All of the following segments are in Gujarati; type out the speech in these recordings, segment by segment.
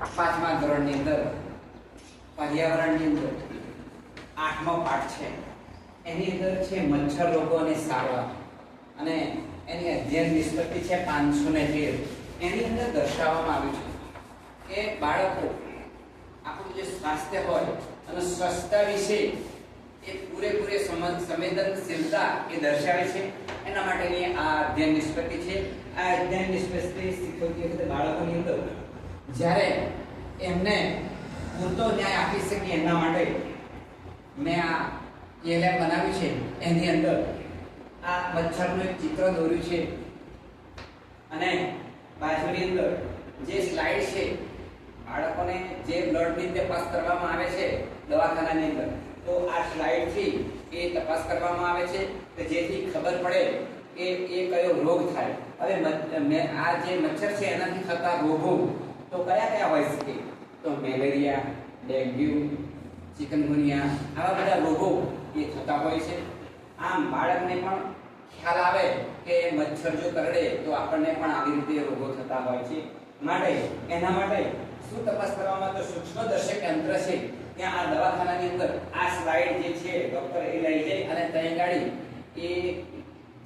પાંચમા ધોરણની અંદર, પર્યાવરણની અંદર, આઠમો પાઠ છે. એની અંદર છે મચ્છર રોગોની સારવાર. અને એની અધ્યયન નિષ્પત્તિ છે પાંચસો ને તેર. એની અંદર દર્શાવવામાં આવ્યું છે કે બાળકો, આપણું જે સ્વાસ્થ્ય હોય અને સ્વચ્છતા વિશે એ પૂરેપૂરે સંવેદનશીલતા એ દર્શાવે છે. એના માટેની આ અધ્યયન નિષ્પત્તિ છે. આ અધ્યયન નિષ્પત્તિ શીખવતી વખતે બાળકોની અંદર જ્યારે એમને પૂરતો ન્યાય આપી શકીએ એના માટે, મેં આ એલએમ બનાવ્યું છે, એની અંદર આ મચ્છરનું એક ચિત્ર દોર્યું છે. અને બાજુની અંદર જે સ્લાઇડ છે, બાળકોને જે બ્લડની તપાસ કરવામાં આવે છે દવાખાનાની અંદર, તો આ સ્લાઇડથી એ તપાસ કરવામાં આવે છે કે જેથી ખબર પડે કે એ કયો રોગ થાય. હવે મેં આ જે મચ્છર છે એનાથી થતા રોગો તો કયા કયા હોઈ શકે? તો મેલેરિયા, ડેન્ગ્યુ, ચિકનગુનિયા, આવા બધા રોગો એ થતા હોય છે. આમ બાળકને પણ ખ્યાલ આવે કે મચ્છર જો કરડે તો આપણને પણ આવી રીતે રોગો થતા હોય છે. માટે એના માટે શું તપાસ કરવામાં તો સૂક્ષ્મદર્શક યંત્ર છે. ત્યાં આ દવાખાનાની અંદર આ સ્લાઇડ જે છે, ડોક્ટર એ લઈ જાય અને ત્યાં ગાડી એ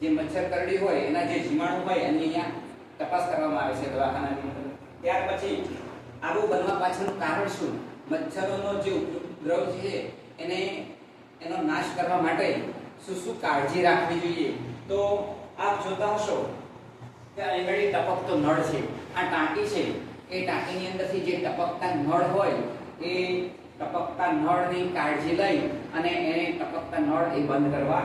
જે મચ્છર કરડી હોય, એના જે જીવાણુ હોય, એની અહીંયા તપાસ કરવામાં આવે છે દવાખાનાની અંદર. ત્યાર પછી આવું બનવા પાછળનું કારણ શું? મચ્છરોનો જે ઉપદ્રવ છે એને એનો નાશ કરવા માટે શું શું કાળજી રાખવી જોઈએ? તો આપ જોતા હશો કે આગળ ટપકતો નળ છે. આ ટાંકી છે. એ ટાંકીની અંદરથી જે ટપકતા નળ હોય, એ ટપકતા નળની કાળજી લઈ અને એને ટપકતા નળ એ બંધ કરવા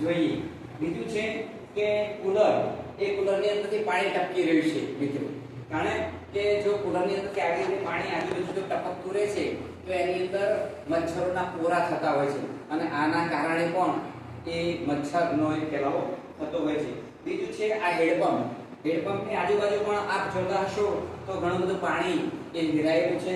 જોઈએ. બીજું છે કે કુલર. એ કુલરની અંદરથી પાણી ટપકી રહ્યું છે, મિત્રો. કારણ કે જો કુલરની કે આવી રીતે પાણી આજુબાજુ જો ટપકતું રહે છે, તો એની અંદર મચ્છરોના પોરા થતા હોય છે. અને આના કારણે પણ એ મચ્છરનો એ ફેલાવો થતો હોય છે. બીજું છે આ હેડપંપ. હેડપંપની આજુબાજુ પણ આપ જોતા હશો તો ઘણું બધું પાણી એ ઘેરાયેલું છે.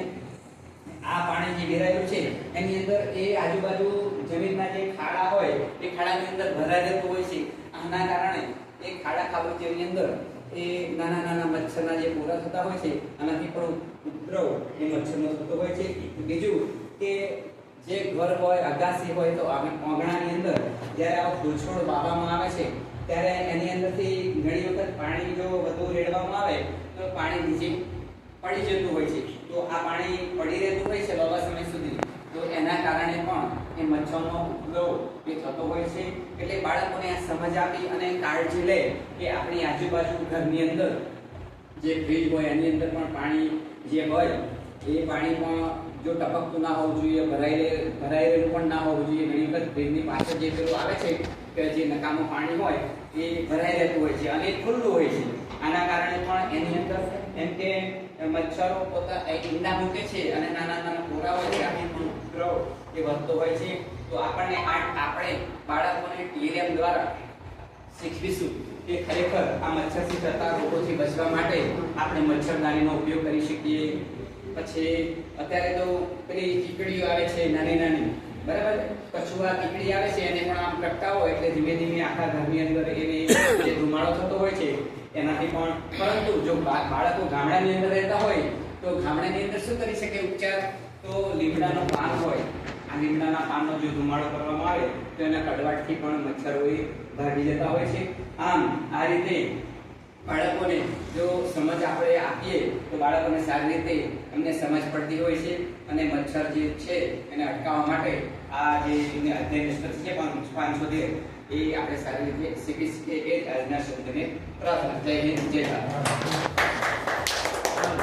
આ પાણી જે ઘેરાયેલું છે, એની અંદર એ આજુબાજુ જમીનના જે ખાડા હોય, એ ખાડાની અંદર ભરાઈ જતું હોય છે. આના કારણે એ ખાડા ખાબોચિયાની અંદર એ નાના નાના મચ્છરના જે પૂરા થતા હોય છે, આનાથી પણ ઉપદ્રવ એ મચ્છરનો થતો હોય છે. બીજું કે જે ઘર હોય અગાસી હોય, તો આંગ- આંગણાની અંદર જ્યારે આ ફૂલછોડ વાવવામાં આવે છે, ત્યારે એની અંદરથી ઘણી વખત પાણી જો વધુ રેડવામાં આવે, તો પાણી નીચે પડી જતું હોય છે. તો આ પાણી પડી રહેતું હોય છે લાંબા સમય સુધી તો એના કારણે પણ મચ્છરનો ઉપદ્રવ એ થતો હોય છે. એટલે બાળકોને આ સમજ આપી અને કાળજી લે કે આપણી આજુબાજુ ઘરની અંદર જે ફ્રીજ હોય એની અંદર પણ પાણી જે હોય, એ પાણી પણ જો ટપકતું ના હોવું જોઈએ, ભરાઈ ભરાયેલું પણ ના હોવું જોઈએ. ઘણી વખત ફ્રીજની પાછળ જે પેલું આવે છે કે જે નકામું પાણી હોય એ ભરાઈ રહેતું હોય છે અને ખુલ્લું હોય છે. આના કારણે પણ એની અંદર એમ કે મચ્છરો પોતા ઈંડા મૂકે છે અને નાના નાના પોરા હોય છે, આખી ઉપદ્રવ એ વધતો હોય છે. તો આપણને આપણે બાળકોને ટીએમ દ્વારા શીખવીશું કે ખરેખર આ મચ્છરથી થતા રોગોથી બચવા માટે આપણે મચ્છરદાનીનો ઉપયોગ કરી શકીએ. પછી અત્યારે તો પેલી ચીકડીઓ આવે છે નાની નાની. બરાબર? કછુઆ ચીકડી આવે છે, એને પણ આમ ટપકાવો એટલે ધીમે ધીમે આખા ઘરની અંદર એની જે ધુમાડો થતો હોય છે, એનાથી પણ પરંતુ જો બાળકો ગામડાની અંદર રહેતા હોય, તો ગામડાની અંદર શું કરી શકે ઉપચાર? તો લીમડાનો પાન હોય. આ લીમડાના પાનનો જો ધુમાડો કરવામાં આવે, તો એના કડવાટથી પણ મચ્છરો ભાગી જતા હોય છે. આમ, આ રીતે બાળકોને જો સમજ આપણે આપીએ, તો બાળકોને સારી રીતે એમને સમજ પડતી હોય છે અને મચ્છર જે છે એને અટકાવવા માટે આ જે અધ્યયન પાંચ- પાંચસો તેર એ આપણે સારી રીતે શીખી શકીએ એ આજના શબ્દને પ્રાર્થના. જય હિન્દ, જય ભારત.